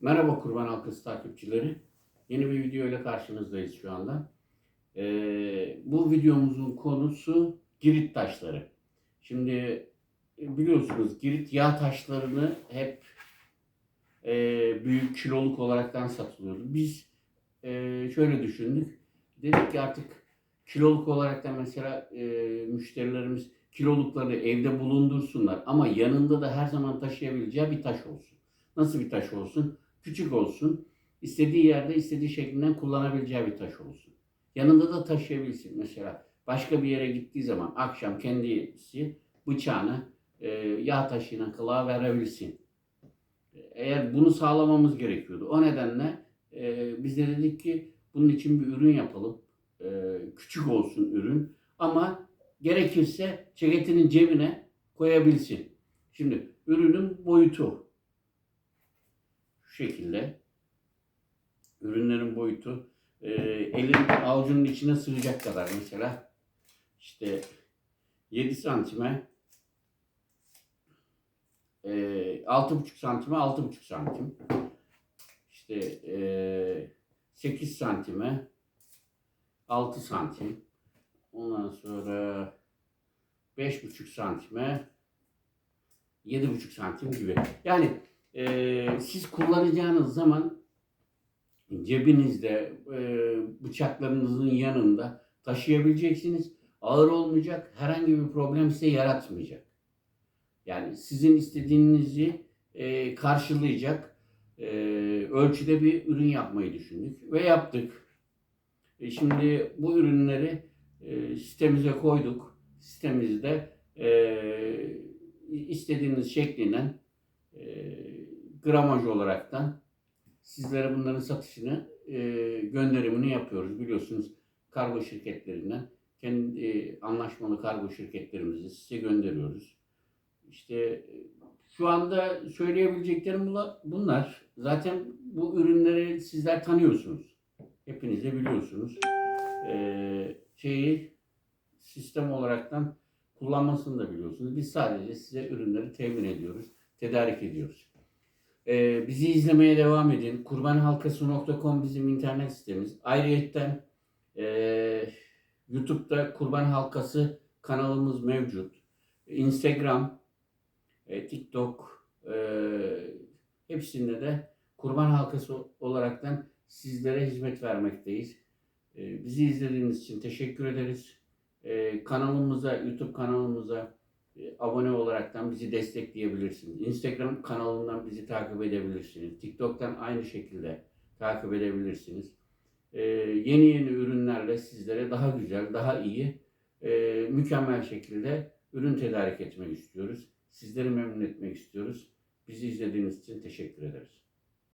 Merhaba Kurban Halkası takipçileri. Yeni bir video ile karşınızdayız şu anda. Ee, bu videomuzun konusu girit taşları. Şimdi e, biliyorsunuz girit yağ taşlarını hep e, büyük kiloluk olaraktan satılıyordu. Biz e, şöyle düşündük. Dedik ki artık kiloluk olaraktan mesela e, müşterilerimiz kilolukları evde bulundursunlar ama yanında da her zaman taşıyabileceği bir taş olsun. Nasıl bir taş olsun? Küçük olsun. istediği yerde istediği şeklinden kullanabileceği bir taş olsun. Yanında da taşıyabilsin. Mesela başka bir yere gittiği zaman akşam kendisi bıçağını e, yağ taşıyla kılığa verebilsin. Eğer bunu sağlamamız gerekiyordu. O nedenle e, biz de dedik ki bunun için bir ürün yapalım. E, küçük olsun ürün ama gerekirse ceketinin cebine koyabilsin. Şimdi ürünün boyutu şu şekilde. Ürünlerin boyutu e, elin avucunun içine sığacak kadar mesela işte 7 santime e, 6,5 santime 6,5 santim işte e, 8 santime 6 santim ondan sonra 5,5 santime 7,5 santim gibi. Yani e, siz kullanacağınız zaman cebinizde e, bıçaklarınızın yanında taşıyabileceksiniz. Ağır olmayacak, herhangi bir problem size yaratmayacak. Yani sizin istediğinizi e, karşılayacak e, ölçüde bir ürün yapmayı düşündük ve yaptık. E, şimdi bu ürünleri e, sitemize koyduk. Sitemizde e, istediğiniz şeklinden e, gramaj olaraktan sizlere bunların satışını e, gönderimini yapıyoruz. Biliyorsunuz kargo şirketlerinden kendi e, anlaşmalı kargo şirketlerimizi size gönderiyoruz. İşte e, şu anda söyleyebileceklerim bunlar. Zaten bu ürünleri sizler tanıyorsunuz. Hepiniz de biliyorsunuz. E, şeyi sistem olaraktan kullanmasını da biliyorsunuz. Biz sadece size ürünleri temin ediyoruz, tedarik ediyoruz. Ee, bizi izlemeye devam edin. Kurbanhalkası.com bizim internet sitemiz. Ayrıca e, YouTube'da Kurban Halkası kanalımız mevcut. Instagram, e, TikTok e, hepsinde de Kurban Halkası olaraktan sizlere hizmet vermekteyiz. E, bizi izlediğiniz için teşekkür ederiz. E, kanalımıza, YouTube kanalımıza abone olaraktan bizi destekleyebilirsiniz. Instagram kanalından bizi takip edebilirsiniz. TikTok'tan aynı şekilde takip edebilirsiniz. E, yeni yeni ürünlerle sizlere daha güzel, daha iyi, e, mükemmel şekilde ürün tedarik etmek istiyoruz. Sizleri memnun etmek istiyoruz. Bizi izlediğiniz için teşekkür ederiz.